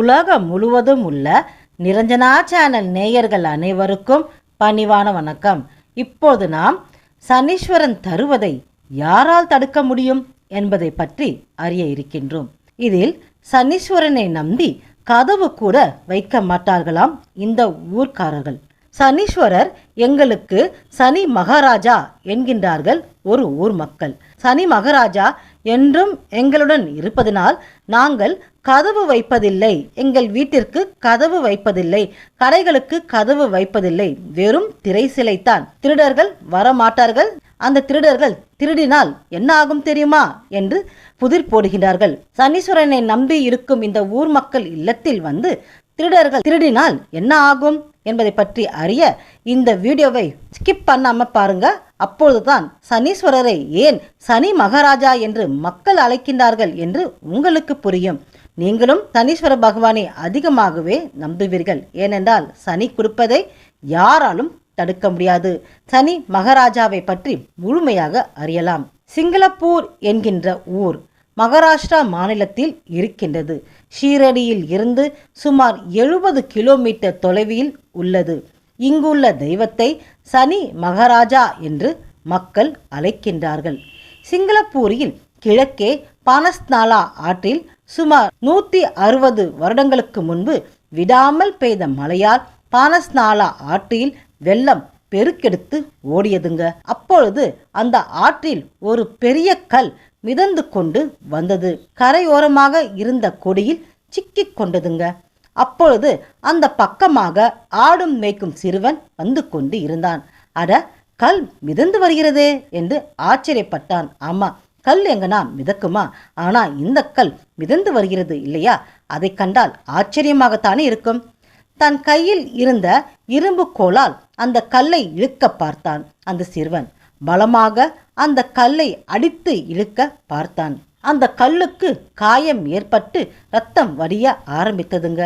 உலகம் முழுவதும் உள்ள நிரஞ்சனா சேனல் நேயர்கள் அனைவருக்கும் பணிவான வணக்கம். இப்போது நாம் சனீஸ்வரன் தருவதை யாரால் தடுக்க முடியும் என்பதை பற்றி அறிய இருக்கின்றோம். இதில் சனீஸ்வரனை நம்பி கதவு கூட வைக்க மாட்டார்களாம் இந்த ஊர்க்காரர்கள். சனீஸ்வரர் எங்களுக்கு சனி மகாராஜா என்கின்றார்கள் ஒரு ஊர் மக்கள். சனி மகாராஜா என்றும் எங்களுடன் இருப்பதனால் நாங்கள் கதவு வைப்பதில்லை. எங்கள் வீட்டிற்கு கதவு வைப்பதில்லை. கடைகளுக்கு கதவு வைப்பதில்லை. வெறும் திரை சிலைத்தான் திருடர்கள் வரமாட்டார்கள். அந்த திருடர்கள் திருடினால் என்ன ஆகும் தெரியுமா? என்று புதிர் போடுகின்றார்கள் சனீஸ்வரனை நம்பி இருக்கும் இந்த ஊர் மக்கள் இல்லத்தில் வந்து திருடர்கள் திருடினால் என்ன ஆகும் என்பதை பற்றி அறிய இந்த வீடியோவை ஸ்கிப் பண்ணாம பாருங்க. அப்பொழுதுதான் சனீஸ்வரரை ஏன் சனி மகாராஜா என்று மக்கள் அழைக்கின்றார்கள் என்று உங்களுக்கு புரியும். நீங்களும் சனீஸ்வர பகவானை அதிகமாகவே நம்புவீர்கள். ஏனென்றால் சனி கொடுப்பதை யாராலும் தடுக்க முடியாது. சனி மகாராஜாவை பற்றி முழுமையாக அறியலாம். சிங்களப்பூர் என்கின்ற ஊர் மகாராஷ்டிரா மாநிலத்தில் இருக்கின்றது. ஷீரடியில் இருந்து சுமார் எழுபது கிலோமீட்டர் தொலைவில் உள்ளது. இங்குள்ள தெய்வத்தை சனி மகாராஜா என்று மக்கள் அழைக்கின்றார்கள். சிங்களப்பூரில் கிழக்கே பானஸ்நாலா ஆற்றில் சுமார் நூற்றி அறுபது வருடங்களுக்கு முன்பு விடாமல் பெய்த மழையால் பானஸ்நாலா ஆற்றில் வெள்ளம் பெருக்கெடுத்து ஓடியதுங்க. அப்பொழுது அந்த ஆற்றில் ஒரு பெரிய கல் மிதந்து கொண்டு வந்தது. கரையோரமாக இருந்த கொடியில் சிக்கிக் கொண்டதுங்க. அப்பொழுது அந்த பக்கமாக ஆடும் மேய்க்கும் சிறுவன் வந்து கொண்டு இருந்தான். அட கல் மிதந்து வருகிறதே என்று ஆச்சரியப்பட்டான். ஆமா கல் எங்கனா மிதக்குமா? ஆனா இந்த கல் மிதந்து வருகிறது இல்லையா? அதை கண்டால் ஆச்சரியமாகத்தானே இருக்கும். தன் கையில் இருந்த இரும்பு கோலால் அந்த கல்லை இழுக்க பார்த்தான் அந்த சிறுவன். பலமாக அந்த கல்லை அடித்து இழுக்க பார்த்தான். அந்த கல்லுக்கு காயம் ஏற்பட்டு ரத்தம் வடிய ஆரம்பித்ததுங்க.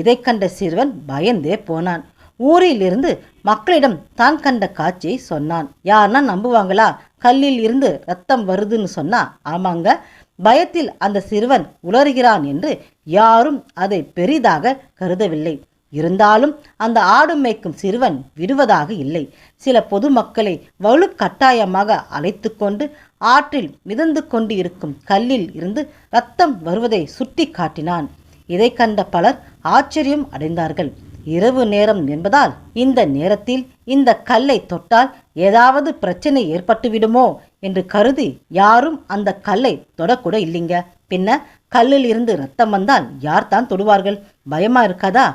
இதை கண்ட சிறுவன் பயந்தே போனான். ஊரில் இருந்து மக்களிடம் தான் கண்ட காட்சியை சொன்னான். யாருன்னா நம்புவாங்களா? கல்லில் இருந்து ரத்தம் வருதுன்னு சொன்னா ஆமாங்க. பயத்தில் அந்த சிறுவன் உளறுகிறான் என்று யாரும் அதை பெரிதாக கருதவில்லை. இருந்தாலும் அந்த ஆடு மேய்க்கும் சிறுவன் விடுவதாக இல்லை. சில பொதுமக்களை வலுக்கட்டாயமாக அழைத்து கொண்டு ஆற்றில் மிதந்து கொண்டு இருக்கும் கல்லில் இருந்து ரத்தம் வருவதை சுட்டி காட்டினான் இதை கண்ட பலர் ஆச்சரியம் அடைந்தார்கள். இரவு நேரம் என்பதால் இந்த நேரத்தில் இந்த கல்லை தொட்டால் ஏதாவது பிரச்சனை ஏற்பட்டுவிடுமோ என்று கருதி யாரும் அந்த கல்லை தொடக்கூட இல்லைங்க. பின்ன கல்லில் இருந்து ரத்தம் வந்தால் யார் தான் தொடுவார்கள்? பயமா இருக்காதா?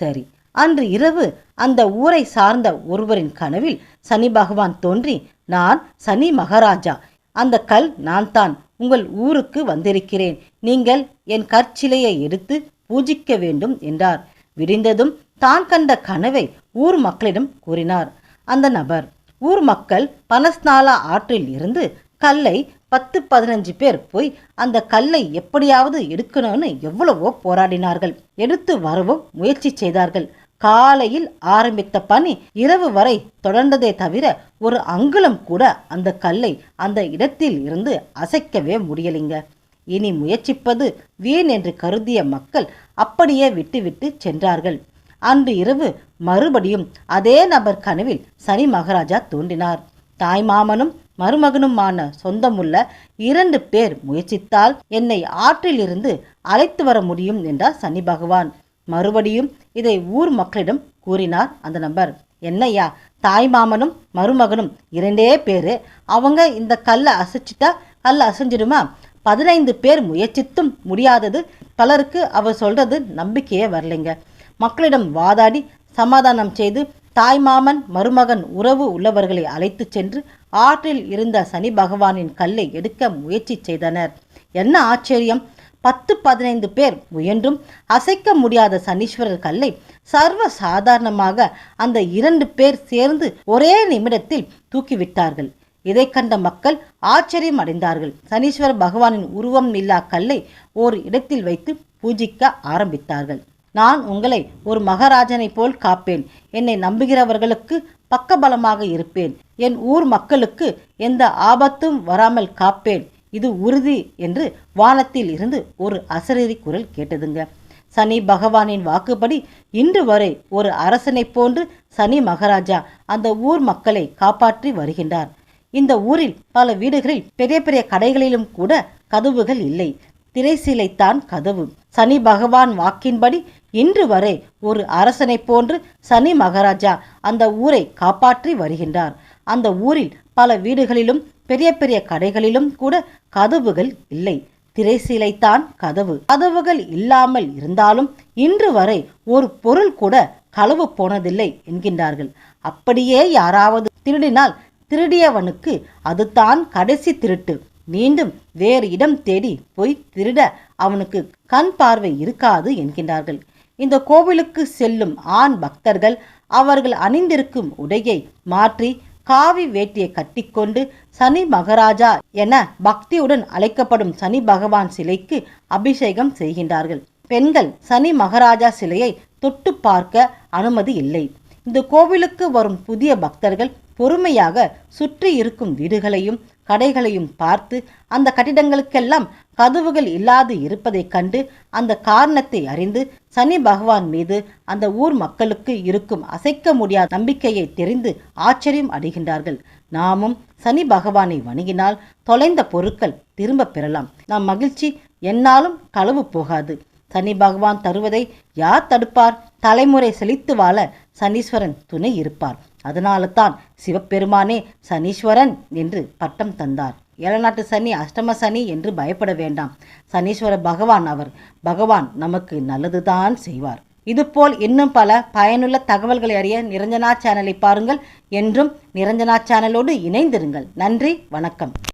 சரி அன்று இரவு அந்த ஊரை சார்ந்த ஒருவரின் கனவில் சனி பகவான் தோன்றி நான் சனி மகாராஜா. அந்த கல் நான் தான். உங்கள் ஊருக்கு வந்திருக்கிறேன். நீங்கள் என் கற்சிலையை எடுத்து பூஜிக்க வேண்டும் என்றார். விடிந்ததும் தான் கண்ட கனவை ஊர் மக்களிடம் கூறினார். அந்த நபர் ஊர் மக்கள் பனஸ்நாலா ஆற்றில் இருந்து கல்லை பத்து பதினஞ்சு பேர் போய் அந்த கல்லை எப்படியாவது எடுக்கணும்னு எவ்வளவோ போராடினார்கள். எடுத்து வரவும் முயற்சி செய்தார்கள். காலையில் ஆரம்பித்த பணி இரவு வரை தொடர்ந்ததே தவிர ஒரு அங்குலம் கூட அந்த கல்லை அந்த இடத்தில் இருந்து அசைக்கவே முடியலைங்க. இனி முயற்சிப்பது வீண் என்று கருதிய மக்கள் அப்படியே விட்டுவிட்டு சென்றார்கள். அன்று இரவு மறுபடியும் அதே நபர் கனவில் சனி மகாராஜா தோன்றினார். தாய்மாமனும் மருமகனுமான சொந்தமுள்ள இரண்டு பேர் முயற்சித்தால் என்னை ஆற்றிலிருந்து அழைத்து வர முடியும் என்றார் சனி பகவான். மறுபடியும் இதை ஊர் மக்களிடம் கூறினார் அந்த நபர். என்னையா தாய் மாமனும் மருமகனும் இரண்டே பேரு. அவங்க இந்த கல்லை அசைச்சிட்டா கல் அசைஞ்சிடுமா? பதினைந்து பேர் முயற்சித்தும் முடியாதது. பலருக்கு அவர் சொல்றது நம்பிக்கையே வரலைங்க. மக்களிடம் வாதாடி சமாதானம் செய்து தாய்மாமன் மருமகன் உறவு உள்ளவர்களை அழைத்து சென்று ஆற்றில் இருந்த சனி பகவானின் கல்லை எடுக்க முயற்சி செய்தனர். என்ன ஆச்சரியம்! பத்து பதினைந்து பேர் முயன்றும் அசைக்க முடியாத சனீஸ்வரர் கல்லை சர்வ சாதாரணமாக அந்த இரண்டு பேர் சேர்ந்து ஒரே நிமிடத்தில் தூக்கிவிட்டார்கள். இதை கண்ட மக்கள் ஆச்சரியம் அடைந்தார்கள் சனீஸ்வர பகவானின் உருவம் இல்லா கல்லை ஒரு இடத்தில் வைத்து பூஜிக்க ஆரம்பித்தார்கள். நான் உங்களை ஒரு மகாராஜனைப் போல் காப்பேன். என்னை நம்புகிறவர்களுக்கு பக்கபலமாக இருப்பேன். என் ஊர் மக்களுக்கு எந்த ஆபத்தும் வராமல் காப்பேன். இது உறுதி என்று வானத்தில் இருந்து ஒரு அசரீரி குரல் கேட்டதுங்க. சனி பகவானின் வாக்குப்படி இன்று வரை ஒரு அரசனைப் போன்று சனி மகாராஜா அந்த ஊர் மக்களை காப்பாற்றி வருகின்றார். இந்த ஊரில் பல வீடுகளில் பெரிய பெரிய கடைகளிலும் கூட கதவுகள் இல்லை. திரைசீலைத்தான் கதவு. சனி பகவான் வாக்கின்படி இன்று வரை ஒரு அரசனைப் போன்று சனி மகாராஜா அந்த ஊரை காப்பாற்றி வருகின்றார். அந்த ஊரில் பல வீடுகளிலும் பெரிய பெரிய கடைகளிலும் கூட கதவுகள் இல்லை. திரைசீலைத்தான் கதவு. கதவுகள் இல்லாமல் இருந்தாலும் இன்று வரை ஒரு பொருள் கூட களவு போனதில்லை என்கின்றார்கள். அப்படியே யாராவது திருடினால் திருடியவனுக்கு அதுதான் கடைசி திருட்டு. மீண்டும் வேறு இடம் தேடி போய் திருட அவனுக்கு கண் பார்வை இருக்காது என்கின்றார்கள். இந்த கோவிலுக்கு செல்லும் ஆண் பக்தர்கள் அவர்கள் அணிந்திருக்கும் உடையை மாற்றி காவி வேட்டியை கட்டிக்கொண்டு சனி மகாராஜா என பக்தியுடன் அழைக்கப்படும் சனி பகவான் சிலைக்கு அபிஷேகம் செய்கின்றார்கள். பெண்கள் சனி மகாராஜா சிலையை தொட்டு பார்க்க அனுமதி இல்லை. இந்த கோவிலுக்கு வரும் புதிய பக்தர்கள் பொறுமையாக சுற்றி இருக்கும் வீடுகளையும் கடைகளையும் பார்த்து அந்த கட்டிடங்களுக்கெல்லாம் கதவுகள் இல்லாது இருப்பதைக் கண்டு அந்த காரணத்தை அறிந்து சனி பகவான் மீது அந்த ஊர் மக்களுக்கு இருக்கும் அசைக்க முடியாத நம்பிக்கையை தெரிந்து ஆச்சரியம் அடைகின்றார்கள். நாமும் சனி பகவானை வணங்கினால் தொலைந்த பொருட்கள் திரும்ப பெறலாம். நம் மகிழ்ச்சி என்னாலும் களவு போகாது. சனி பகவான் தருவதை யார் தடுப்பார்? தலைமுறை செழித்து வாழ சனீஸ்வரன் துணை இருப்பார். அதனால தான் சிவபெருமானே சனீஸ்வரன் என்று பட்டம் தந்தார். ஏழநாட்டு சனி அஷ்டம சனி என்று பயப்பட வேண்டாம். சனீஸ்வர பகவான் அவர். பகவான் நமக்கு நல்லதுதான் செய்வார். இதுபோல் இன்னும் பல பயனுள்ள தகவல்களை அறிய நிரஞ்சனா சேனலை பாருங்கள். என்றும் நிரஞ்சனா சேனலோடு இணைந்திருங்கள். நன்றி வணக்கம்.